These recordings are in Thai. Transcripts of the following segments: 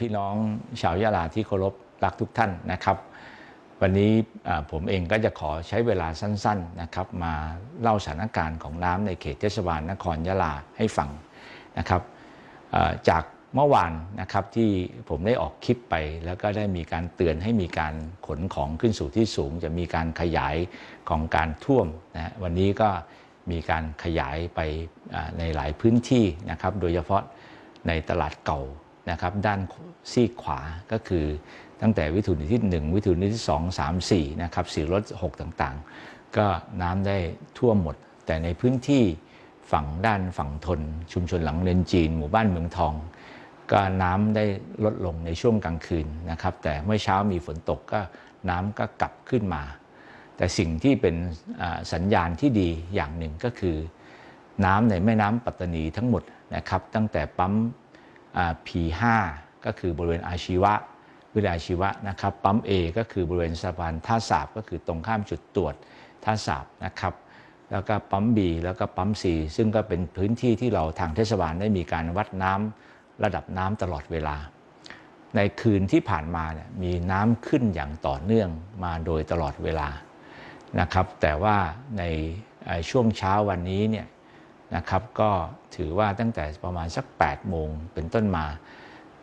พี่น้องชาวยะลาที่เคารพรักทุกท่านนะครับ วันนี้ผมเองก็จะขอใช้เวลาสั้นๆนะครับ มาเล่าสถานการณ์ของน้ำในเขตเทศบาลนครยะลาให้ฟังนะครับจากเมื่อวานนะครับที่ผมได้ออกคลิปไป แล้วก็ได้มีการเตือนให้มีการขนของขึ้นสู่ที่สูง จะมีการขยายของการท่วมนะฮะวันนี้ก็มีการขยายไปในหลายพื้นที่นะครับ โดยเฉพาะในตลาดเก่า นะครับด้านซีกขวาก็คือตั้งแต่วิถุนที่ 1 วิถุนที่ 2 3 4นะครับสี่รถ6ต่างๆ ก็น้ำได้ทั่วหมด แต่ในพื้นที่ฝั่งด้านฝั่งทน ชุมชนหลังเรียนจีน หมู่บ้านเมืองทอง ก็น้ำได้ลดลงในช่วงกลางคืนนะครับแต่เมื่อเช้ามีฝนตกก็น้ำก็กลับขึ้นมา แต่สิ่งที่เป็นสัญญาณที่ดีอย่างหนึ่งก็คือ น้ำในแม่น้ำปัตตานีทั้งหมดนะครับตั้งแต่ปั๊ม P5 ก็คือบริเวณอาชีวะวิทยาอาชีวะนะครับปั๊ม A ก็คือบริเวณสะพานท่าสาบก็คือตรงข้ามจุดตรวจท่าสาบนะครับแล้วก็ปั๊ม B แล้วก็ปั๊ม C ซึ่งก็เป็นพื้นที่ที่เราทางเทศบาลได้มีการวัดน้ำระดับน้ำตลอดเวลา ในคืนที่ผ่านมาเนี่ยมีน้ำขึ้นอย่างต่อเนื่องมาโดยตลอดเวลานะครับแต่ว่าในช่วงเช้าวันนี้เนี่ย นะครับก็ถือว่าตั้งแต่ประมาณสัก 8 โมงเป็นต้นมา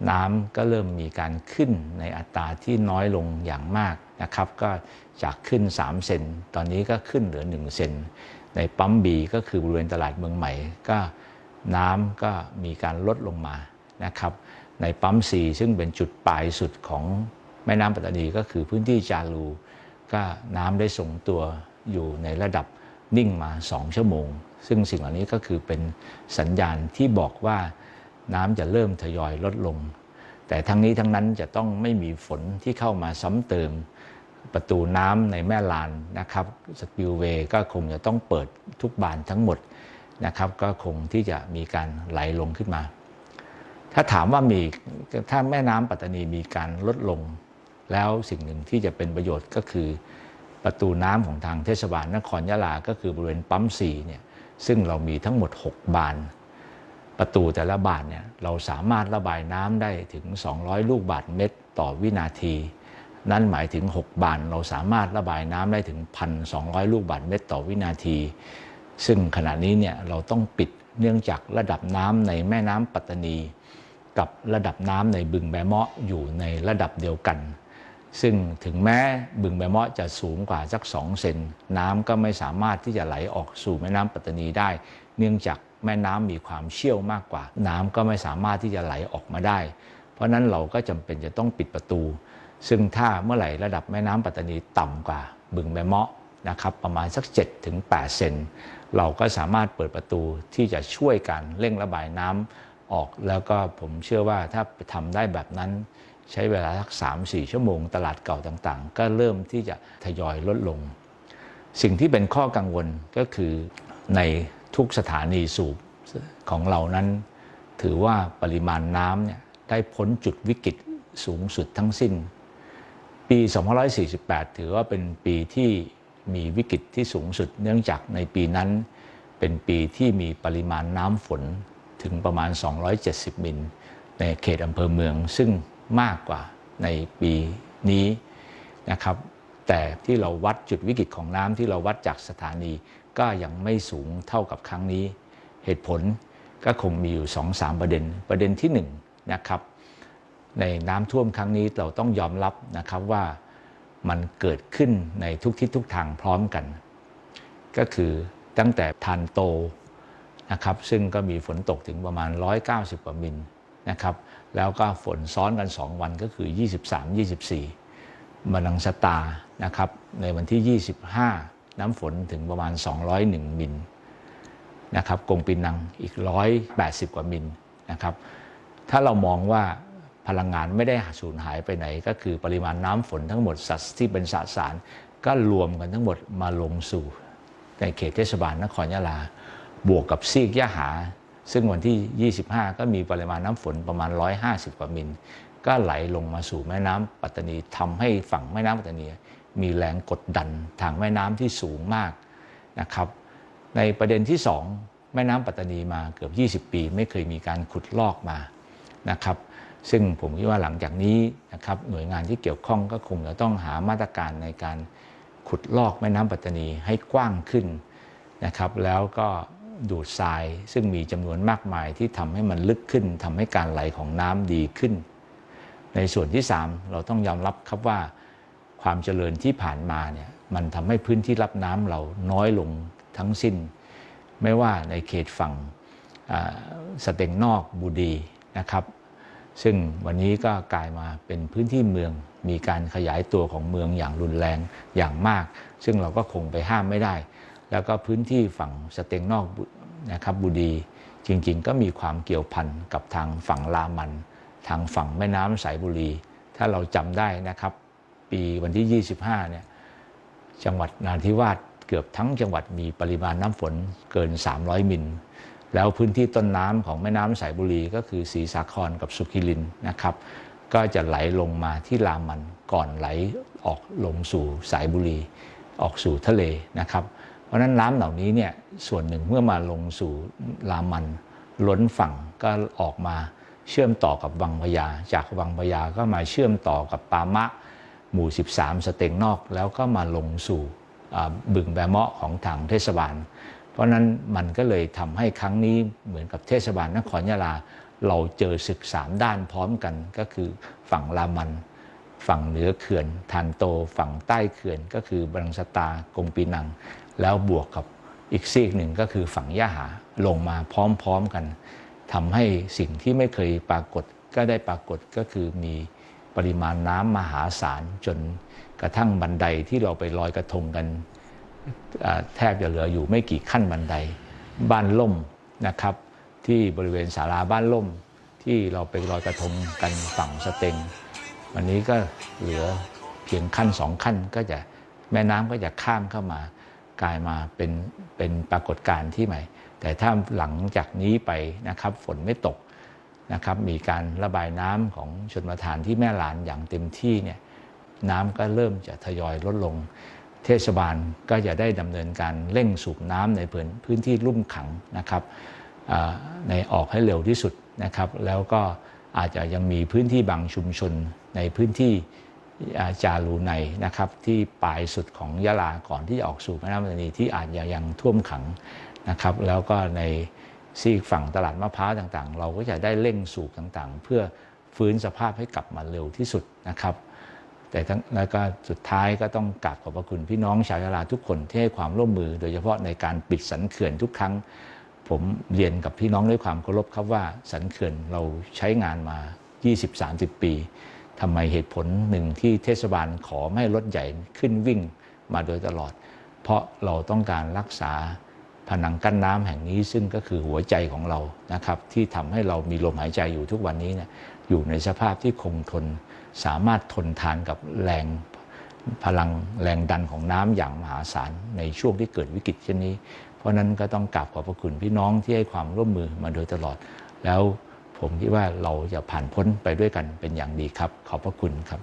น้ำก็เริ่มมีการขึ้นในอัตราที่น้อยลงอย่างมากนะครับก็จากขึ้น 3 เซนตอนนี้ก็ขึ้นเหลือ 1 เซนในปั๊มบีก็คือบริเวณตลาดเมืองใหม่ ก็น้ำก็มีการลดลงมานะครับในปั๊มซีซึ่งเป็นจุดปลายสุดของแม่น้ำปัตตานีก็คือพื้นที่จารูก็น้ำได้ทรงตัวอยู่ในระดับนิ่งมา 2 ชั่วโมง ซึ่งสิ่งเหล่านี้ก็คือเป็นสัญญาณที่บอกว่าน้ำจะเริ่มทยอยลดลง แต่ทั้งนี้ทั้งนั้นจะต้องไม่มีฝนที่เข้ามาซ้ำเติมประตูน้ำในแม่ลานนะครับสปิลเวย์ก็คงจะต้องเปิดทุกบานทั้งหมดนะครับก็คงที่จะมีการไหลลงขึ้นมา ถ้าถามว่ามีถ้าแม่น้ำปัตตานีมีการลดลง แล้วสิ่งหนึ่งที่จะเป็นประโยชน์ก็คือประตูน้ำของทางเทศบาลนครยะลา ก็คือบริเวณปั๊มสีเนี่ย ซึ่งเรามีทั้งหมด 6 บาน ประตูแต่ละบานเนี่ยเราสามารถระบายน้ำได้ถึง 200 ลูกบาศก์เมตรต่อวินาที นั่นหมายถึง 6 บาน เราสามารถระบายน้ำได้ถึง 1,200 ลูกบาศก์เมตรต่อวินาที ซึ่งขณะนี้เนี่ยเราต้องปิดเนื่องจากระดับน้ำในแม่น้ำปัตตานี กับระดับน้ำในบึงแบเมาะอยู่ในระดับเดียวกัน ซึ่งถึงแม้บึงแบเมาะจะสูงกว่าสัก 2 เซนน้ำก็ไม่สามารถที่จะไหลออกสู่แม่น้ำปัตตานีได้ เนื่องจากแม่น้ำมีความเชี่ยวมากกว่า น้ำก็ไม่สามารถที่จะไหลออกมาได้ เพราะนั้นเราก็จำเป็นจะต้องปิดประตู ซึ่งถ้าเมื่อไหร่ระดับแม่น้ำปัตตานีต่ำกว่า บึงแบเมาะนะครับประมาณสัก7ถึง8เซนเราก็สามารถเปิดประตูที่จะช่วยกันเร่งระบายน้ำออก แล้วก็ผมเชื่อว่าถ้าทำได้แบบนั้น ใช้เวลาสัก3-4ชั่วโมง ตลาดเก่าต่างๆ ก็เริ่มที่จะทยอยลดลง สิ่งที่เป็นข้อกังวลก็คือในทุกสถานีสูบของเรานั้น ถือว่าปริมาณน้ำเนี่ยได้พ้นจุดวิกฤตสูงสุดทั้งสิ้น ปี 2548 ถือว่าเป็นปีที่มีวิกฤตที่สูงสุด เนื่องจากในปีนั้นเป็นปีที่มีปริมาณน้ำฝนถึงประมาณ 270 มิล ในเขตอำเภอเมือง ซึ่ง มากกว่าในปีนี้นะครับ แต่ที่เราวัดจุดวิกฤตของน้ำที่เราวัดจากสถานีก็ยังไม่สูงเท่ากับครั้งนี้ เหตุผลก็คงมีอยู่ 2-3 ประเด็น ประเด็นที่1นงนะครับในน้ำท่วมครั้งนี้เราต้องยอมรับนะครับว่ามันเกิดขึ้นในทุกทิศทุกทางพร้อมกัน ก็คือตั้งแต่ทันโตนะครับซึ่งก็มีฝนตกถึงประมาณ 190 กว่ามิลนะครับ แล้วก็ฝนซ้อนกัน 2 วันก็คือ 23-24มานังสตานะครับในวันที่ 25 น้ำฝนถึงประมาณ 201 มิลนะครับกงปินังอีก 180 กว่ามิลนะครับถ้าเรามองว่าพลังงานไม่ได้สูญหายไปไหน ก็คือปริมาณน้ำฝนทั้งหมดสัตว์ที่เป็นสสาร ก็รวมกันทั้งหมดมาลงสู่ ในเขตเทศบาลนครยะลา บวกกับซีกยะหา ซึ่งวันที่ 25 ก็มีปริมาณน้ำฝนประมาณ 150 กว่ามิล ก็ไหลลงมาสู่แม่น้ำปัตตานีทำให้ฝั่งแม่น้ำปัตตานีมีแรงกดดันทางแม่น้ำที่สูงมากนะครับในประเด็นที่ 2 แม่น้ำปัตตานีมาเกือบ 20 ปี ไม่เคยมีการขุดลอกมานะครับซึ่งผมคิดว่าหลังจากนี้นะครับหน่วยงานที่เกี่ยวข้องก็คงจะต้องหามาตรการในการขุดลอกแม่น้ำปัตตานีให้กว้างขึ้นนะครับแล้วก็ ดูดทราย ซึ่งมีจำนวนมากมายที่ทำให้มันลึกขึ้นทำให้การไหลของน้ำดีขึ้น ในส่วนที่ 3 เราต้องยอมรับครับว่า ความเจริญที่ผ่านมาเนี่ยมันทำให้พื้นที่รับน้ำเราน้อยลงทั้งสิ้น ไม่ว่าในเขตฝั่งสเต็งนอกบูดีนะครับ ซึ่งวันนี้ก็กลายมาเป็นพื้นที่เมืองมีการขยายตัวของเมืองอย่างรุนแรงอย่างมาก ซึ่งเราก็คงไปห้ามไม่ได้ แล้วก็พื้นที่ฝั่งสเต็งนอกนะครับบูดีจริงๆ ก็มีความเกี่ยวพันกับทางฝั่งลามัน ทางฝั่งแม่น้ำสายบุรี ถ้าเราจำได้นะครับ ปีวันที่ 25เนี่ยจังหวัดนาธิวาสเกือบทั้งจังหวัดมีปริมาณน้ำฝนเกิน 300 มิล แล้วพื้นที่ต้นน้ำของแม่น้ำสายบุรีก็คือศรีสาครกับสุขิรินนะครับ ก็จะไหลลงมาที่ลามันก่อนไหลออกลงสู่สายบุรี ออกสู่ทะเลนะครับ เพราะนั้นน้ำเหล่านี้เนี่ยส่วนหนึ่งเมื่อมาลงสู่ลามันล้นฝั่งก็ออกมาเชื่อมต่อกับวังพญาจากวังพญาก็มาเชื่อมต่อกับปามะหมู่ 13 สเต็งนอก แล้วก็มาลงสู่บึงแบเมาะของทางเทศบาล เพราะนั้นมันก็เลยทำให้ครั้งนี้เหมือนกับเทศบาลนครยะลา เราเจอศึกสามด้านพร้อมกันก็คือฝั่งลามันฝั่งเหนือเขื่อนทานโต ฝั่งใต้เขื่อนก็คือบังสตากงปีนัง แล้วบวกกับอีกซีกหนึ่งก็คือฝั่งยะหาลงมาพร้อมๆกันทำให้สิ่งที่ไม่เคยปรากฏก็ได้ปรากฏก็คือมีปริมาณน้ำมหาศาลจนกระทั่งบันไดที่เราไปลอยกระทงกันแทบจะเหลืออยู่ไม่กี่ขั้นบันไดบ้านล่มนะครับ ที่บริเวณศาลาบ้านล่ม ที่เราไปลอยกระทงกันฝั่งสเต็งวันนี้ก็เหลือเพียงขั้นสองขั้นก็จะแม่น้ำก็จะข้ามเข้ามา กลายมาเป็นเป็นปรากฏการณ์ที่ใหม่ แต่ถ้าหลังจากนี้ไปนะครับฝนไม่ตกนะครับมีการระบายน้ำของชนประทานที่แม่ลานอย่างเต็มที่เนี่ยน้ำก็เริ่มจะทยอยลดลง เทศบาลก็จะได้ดำเนินการเร่งสูบน้ำในพื้นพื้นที่ลุ่มขังนะครับในออกให้เร็วที่สุดนะครับ แล้วก็อาจจะยังมีพื้นที่บางชุมชนในพื้นที่ จารูในนะครับที่ปลายสุดของยะลาก่อนที่จะออกสู่แม่น้ำปัตตานีที่อาจจะยังท่วมขังนะครับ แล้วก็ในซีกฝั่งตลาดมะพร้าวต่างๆ เราก็จะได้เร่งสูบต่างๆ เพื่อฟื้นสภาพให้กลับมาเร็วที่สุดนะครับ แต่ทั้งแล้วก็สุดท้ายก็ต้องกราบขอบพระคุณพี่น้องชาวยะลาทุกคนที่ให้ความร่วมมือ โดยเฉพาะในการปิดสันเขื่อนทุกครั้ง ผมเรียนกับพี่น้องด้วยความเคารพครับว่าสันเขื่อนเราใช้งานมา 20-30 ปี ทำไมเหตุผลหนึ่งที่เทศบาลขอไม่รถใหญ่ขึ้นวิ่งมาโดยตลอด เพราะเราต้องการรักษาผนังกั้นน้ำแห่งนี้ซึ่งก็คือหัวใจของเรานะครับที่ทำให้เรามีลมหายใจอยู่ทุกวันนี้เนี่ยอยู่ในสภาพที่คงทน สามารถทนทานกับแรงพลังแรงดันของน้ำอย่างมหาศาลในช่วงที่เกิดวิกฤตเช่นนี้ เพราะฉะนั้นก็ต้องกราบขอบพระคุณพี่น้องที่ให้ความร่วมมือมาโดยตลอด แล้ว ผมคิดว่าเราจะผ่านพ้นไปด้วยกันเป็นอย่างดีครับ ขอบพระคุณครับ